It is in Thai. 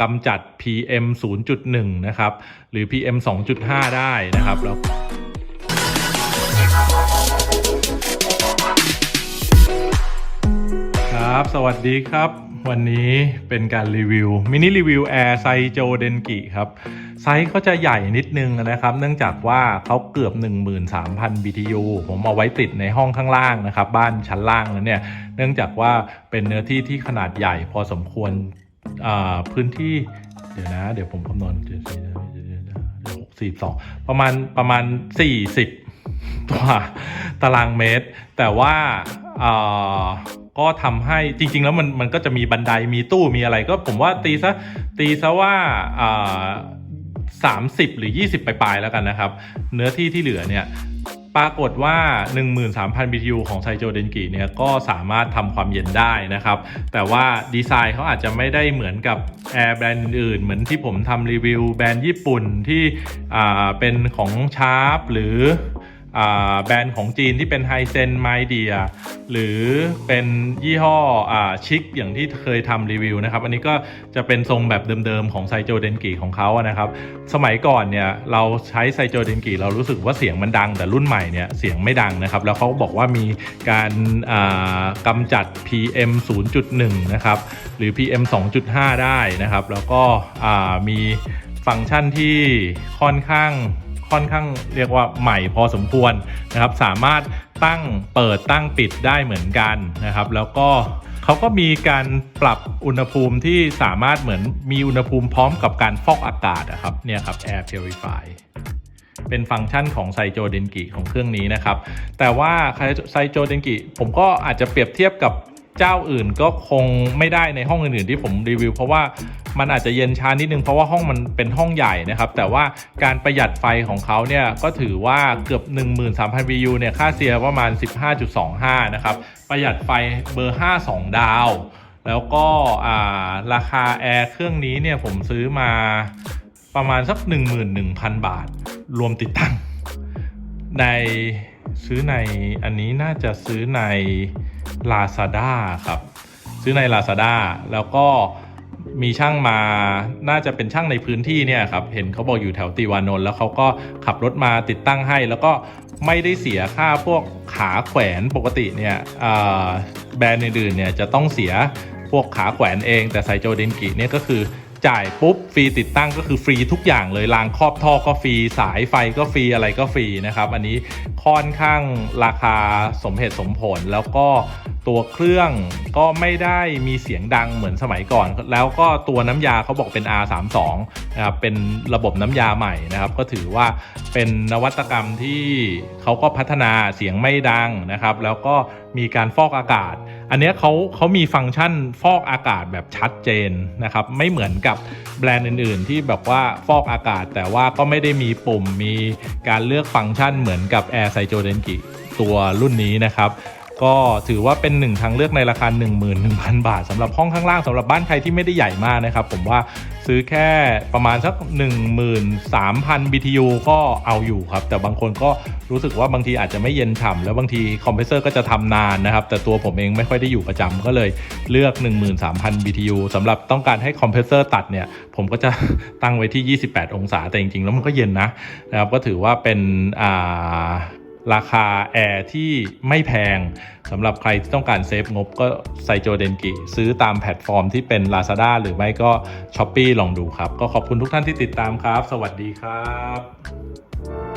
กำจัด PM 0.1 นะครับ หรือ PM 2.5 ได้นะครับแล้วครับ สวัสดีครับ วันนี้เป็นการรีวิว มินิรีวิวแอร์ไซโจเดนกิครับ ไซส์เขาจะใหญ่นิดนึงนะครับ เนื่องจากว่าเขาเกือบ 13,000 BTU ผมเอาไว้ติดในห้องข้างล่างนะครับ บ้านชั้นล่างแล้วเนี่ย เนื่องจากว่าเป็นเนื้อที่ที่ขนาดใหญ่พอสมควร พื้นที่เดี๋ยวนะ เดี๋ยวผมคำนวณเดี๋ยวหกสี่สองประมาณประมาณ40ตัวตารางเมตร แต่ว่าก็ทำให้จริง ๆ แล้วมันมันก็จะมีบันไดมีตู้มีอะไร ก็ผมว่าตีซะตีซะว่าสามสิบหรือ 20ปลายๆแล้วกันนะครับ เนื้อที่ที่เหลือเนี่ย ปรากฏว่า 13,000 BTU ของไซโจเดนกิเนี่ยก็สามารถทำความเย็นได้นะครับ แต่ว่าดีไซน์เขาอาจจะไม่ได้เหมือนกับแอร์แบรนด์อื่นๆ เหมือนที่ผมทำรีวิวแบรนด์ญี่ปุ่นที่อ่าเป็นของชาร์ปหรือ แบรนด์ของจีนที่เป็นไฮเซนไมเดียหรือเป็นยี่ห้ออชิคอย่างที่เคยทำรีวิวนะครับ อันนี้ก็จะเป็นทรงแบบเดิมๆของไซโจเดนกิของเขาอะนะครับ สมัยก่อนเนี่ยเราใช้ไซโจเดนกิเรารู้สึกว่าเสียงมันดัง แต่รุ่นใหม่เนี่ยเสียงไม่ดังนะครับ แล้วเขาบอกว่ามีการอ่ากำจัด PM 0.1 นะครับ หรือ PM 2.5 ได้นะครับ แล้วก็มีฟังก์ชันที่ค่อนข้าง ค่อนข้างเรียกว่าใหม่พอสมควรนะครับ สามารถตั้งเปิดตั้งปิดได้เหมือนกันนะครับ แล้วก็เขาก็มีการปรับอุณหภูมิที่สามารถเหมือนมีอุณหภูมิพร้อมกับการฟอกอากาศนะครับเนี่ยครับ Air Purify เป็นฟังก์ชันของไซโจเดนกิของเครื่องนี้นะครับ แต่ว่าไซโจเดนกิผมก็อาจจะเปรียบเทียบกับเจ้าอื่นก็คงไม่ได้ในห้องอื่นๆที่ผมรีวิว เพราะว่า มันอาจจะเย็นช้านิดนึงเพราะว่าห้องมันเป็นห้องใหญ่นะครับ แต่ว่าการประหยัดไฟของเขาเนี่ยก็ถือว่าเกือบ 13,000 BU เนี่ยค่าเสียประมาณ 15.25 นะครับ ประหยัดไฟเบอร์ 52 ดาว แล้วก็าราคาแอร์เครื่องนี้เนี่ยผมซื้อมาประมาณสัก 11,000 บาท รวมติดตั้ง ในซื้อในอันนี้น่าจะซื้อใน Lazada ครับ ซื้อใน Lazada แล้วก็ มีช่างมาน่าจะเป็นช่างในพื้นที่เนี่ยครับเห็นเขาบอกอยู่แถวตีวานนท์แล้วเขาก็ขับรถมาติดตั้งให้ แล้วก็ไม่ได้เสียค่าพวกขาแขวนปกติเนี่ยแบรนด์อื่นๆเนี่ยจะต้องเสียพวกขาแขวนเอง แต่ไซโจเดนกิเนี่ยก็คือ จ่ายปุ๊บฟรีติดตั้งก็คือฟรีทุกอย่างเลยรางครอบท่อก็ฟรีสายไฟก็ฟรีอะไรก็ฟรีนะครับ อันนี้ค่อนข้างราคาสมเหตุสมผลแล้วก็ตัวเครื่องก็ไม่ได้มีเสียงดังเหมือนสมัยก่อน แล้วก็ตัวน้ำยาเขาบอกเป็น R32 นะครับเป็นระบบน้ำยาใหม่นะครับ ก็ถือว่า เป็นนวัตกรรมที่เขาก็พัฒนาเสียงไม่ดังนะครับ แล้วก็มีการฟอกอากาศ อันนี้เขาเขามีฟังก์ชันฟอกอากาศแบบชัดเจนนะครับ ไม่เหมือนกับแบรนด์อื่น ๆ ที่แบบว่าฟอกอากาศ แต่ว่าก็ไม่ได้มีปุ่มมีการเลือกฟังก์ชันเหมือนกับ Air ไซโจเดนกิตัวรุ่นนี้นะครับ ก็ถือว่าเป็นหนึ่งทางเลือกในราคา 11,000 บาทสำหรับห้องข้างล่างสำหรับบ้านใครที่ไม่ได้ใหญ่มากนะครับ ผมว่าซื้อแค่ประมาณสัก 13,000 BTU ก็เอาอยู่ครับ แต่บางคนก็รู้สึกว่าบางทีอาจจะไม่เย็นฉ่ำแล้วบางทีคอมเพรสเซอร์ก็จะทำนานนะครับ แต่ตัวผมเองไม่ค่อยได้อยู่ประจำก็เลยเลือก 13,000 BTU สำหรับต้องการให้คอมเพรสเซอร์ตัดเนี่ย ผมก็จะตั้งไว้ที่ 28 องศาแต่จริงๆ แล้วมันก็เย็นนะนะครับก็ถือว่าเป็นอ่า ราคาแอร์ที่ไม่แพงสำหรับใครที่ต้องการเซฟงบก็ไซโจเดนกิซื้อตามแพลตฟอร์มที่เป็น Lazada หรือไม่ก็ s h อ p e e ลองดูครับ ก็ขอบคุณทุกท่านที่ติดตามครับ สวัสดีครับ